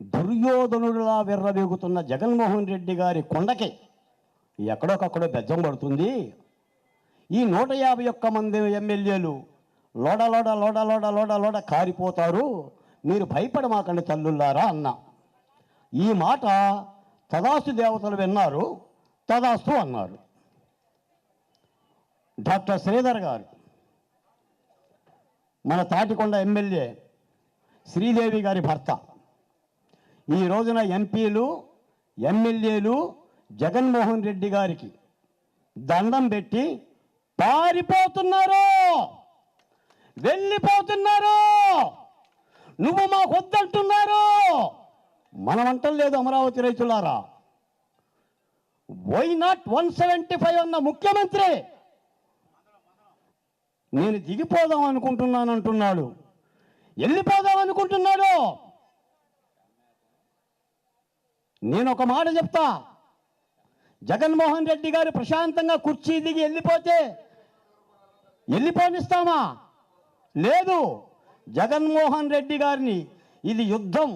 దుర్యోధనుడిలా విర్రవేగుతున్న జగన్మోహన్ రెడ్డి గారి కొండకి ఎక్కడోకక్కడో బెజ్జం పడుతుంది. ఈ నూట యాభై ఒక్క మంది ఎమ్మెల్యేలు లోడ లోడ లోడ లోడ లోడ లోడ కారిపోతారు. మీరు భయపడమాకండి తల్లుల్లారా అన్న. ఈ మాట తదాస్తు దేవతలు విన్నారు తదాస్తు అన్నారు. డాక్టర్ శ్రీధర్ గారు మన తాటికొండ ఎమ్మెల్యే శ్రీదేవి గారి భర్త ఈ రోజున ఎంపీలు ఎమ్మెల్యేలు జగన్మోహన్ రెడ్డి గారికి దండం పెట్టి పారిపోతున్నారు. వెళ్ళిపోతున్నారు. నువ్వు మాకు వద్దంటున్నారు. మనమంటం లేదు Amaravati రైతులారా. Why not one seventy five అన్న ముఖ్యమంత్రి? నేను దిగిపోదాం అనుకుంటున్నాను అంటున్నాడు వెళ్ళిపోదాం అనుకుంటున్నాడు. నేను ఒక మాట చెప్తా. జగన్మోహన్ రెడ్డి గారు ప్రశాంతంగా కుర్చీ దిగి వెళ్ళిపోతే వెళ్ళిపోనిస్తామా? లేదు. జగన్మోహన్ రెడ్డి గారిని ఇది యుద్ధం.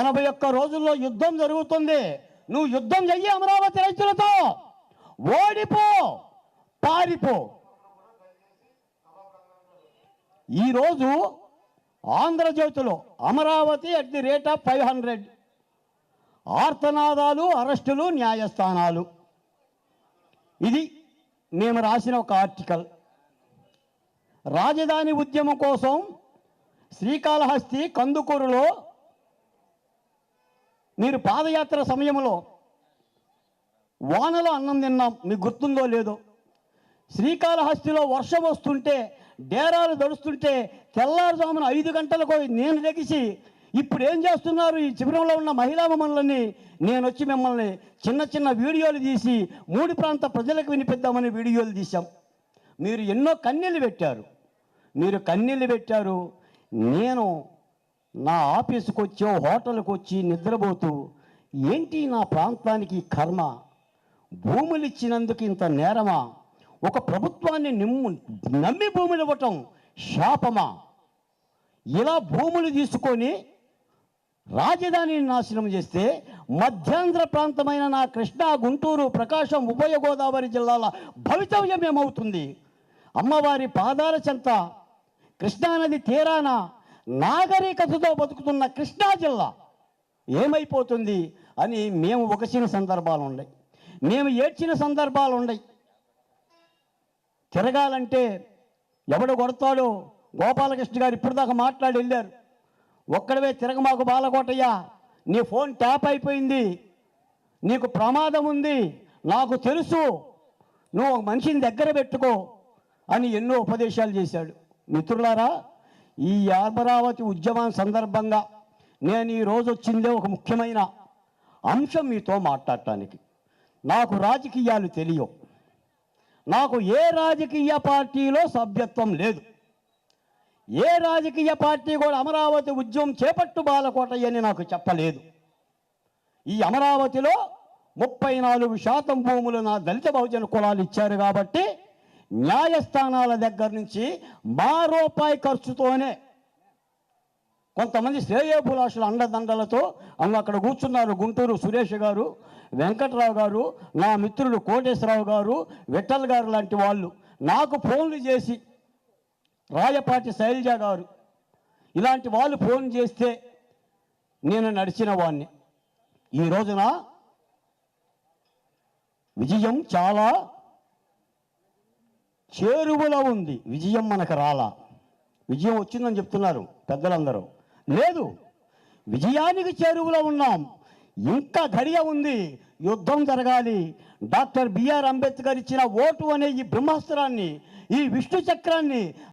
ఎనభై ఒక్క రోజుల్లో యుద్ధం జరుగుతుంది. నువ్వు యుద్ధం చెయ్యి అమరావతి రైతులతో. ఓడిపో పారిపో. ఈరోజు ఆంధ్రజ్యోతిలో Amaravati at the rate of five hundred. ఆర్తనాదాలు అరెస్టులు న్యాయస్థానాలు. ఇది మేము రాసిన ఒక ఆర్టికల్. రాజధాని ఉద్యమం కోసం శ్రీకాళహస్తి కందుకూరులో మీరు పాదయాత్ర సమయంలో వానలో అన్నం తిన్నాం. మీకు గుర్తుందో లేదో. శ్రీకాళహస్తిలో వర్షం వస్తుంటే డేరాలు దడుస్తుంటే తెల్లారుజామున ఐదు గంటలకు నేను లెగిసి ఇప్పుడు ఏం చేస్తున్నారు? ఈ శిబిరంలో ఉన్న మహిళా మమ్మల్ని నేను వచ్చి మిమ్మల్ని చిన్న చిన్న వీడియోలు తీసి మూడు ప్రాంత ప్రజలకు వినిపిద్దామని వీడియోలు తీశాం. మీరు ఎన్నో కన్నీళ్ళు పెట్టారు. మీరు కన్నీళ్ళు పెట్టారు. నేను నా ఆఫీసుకు వచ్చి హోటల్కి వచ్చి నిద్రపోతూ ఏంటి నా ప్రాంతానికి కర్మ? భూములు ఇచ్చినందుకు ఇంత నేరమా? ఒక ప్రభుత్వాన్ని నిమ్ము నమ్మి భూములు ఇవ్వటం శాపమా? ఇలా భూములు తీసుకొని రాజధానిని నాశనం చేస్తే మధ్యాంధ్ర ప్రాంతమైన నా కృష్ణా గుంటూరు ప్రకాశం ఉభయ గోదావరి జిల్లాల భవితవ్యం ఏమవుతుంది అమ్మవారి పాదాల చెంత కృష్ణానది తీరాన నాగరికతతో బతుకుతున్న కృష్ణా జిల్లా ఏమైపోతుంది అని మేము ఒకసిన సందర్భాలు ఉన్నాయి మేము ఏడ్చిన సందర్భాలు ఉన్నాయి తిరగాలంటే ఎవడు కొడతాడో గోపాలకృష్ణ గారు ఇప్పుడు దాకా మాట్లాడి వెళ్ళారు ఒక్కడవే తిరగమాకు బాలకోటయ్య నీ ఫోన్ ట్యాప్ అయిపోయింది నీకు ప్రమాదం ఉంది నాకు తెలుసు నువ్వు ఒక మనిషిని దగ్గర పెట్టుకో అని ఎన్నో ఉపదేశాలు చేశాడు. మిత్రులారా ఈ అమరావతి ఉద్యమం సందర్భంగా నేను ఈ వచ్చిందే ఒక ముఖ్యమైన అంశం మీతో మాట్లాడటానికి. నాకు రాజకీయాలు తెలియవు. నాకు ఏ రాజకీయ పార్టీలో సభ్యత్వం లేదు. ఏ రాజకీయ పార్టీ కూడా అమరావతి ఉద్యమం చేపట్టు బాలకోటయ్యని నాకు చెప్పలేదు. ఈ అమరావతిలో ముప్పై నాలుగు శాతం భూములు నా దళిత బహుజన కులాలు ఇచ్చారు కాబట్టి న్యాయస్థానాల దగ్గర నుంచి మా రూపాయి ఖర్చుతోనే కొంతమంది శ్రేయోభిలాషుల అండదండలతో అమ్మ అక్కడ కూర్చున్నారు గుంటూరు సురేష్ గారు వెంకట్రావు గారు నా మిత్రుడు కోటేశ్వరరావు గారు విఠల్ గారు లాంటి వాళ్ళు. నాకు ఫోన్లు చేసి రాయపాటి శైలజ గారు ఇలాంటి వాళ్ళు ఫోన్ చేస్తే నేను నడిచిన వాణ్ణి. ఈ రోజున విజయం చాలా చేరువలో ఉంది. విజయం మనకు రాలా. విజయం వచ్చిందని చెప్తున్నారు పెద్దలందరూ. లేదు విజయానికి చేరువలో ఉన్నాం. ఇంకా ఘడియ ఉంది. యుద్ధం జరగాలి. డాక్టర్ బిఆర్ అంబేద్కర్ ఇచ్చిన ఓటు అనే ఈ బ్రహ్మాస్త్రాన్ని ఈ విష్ణు చక్రాన్ని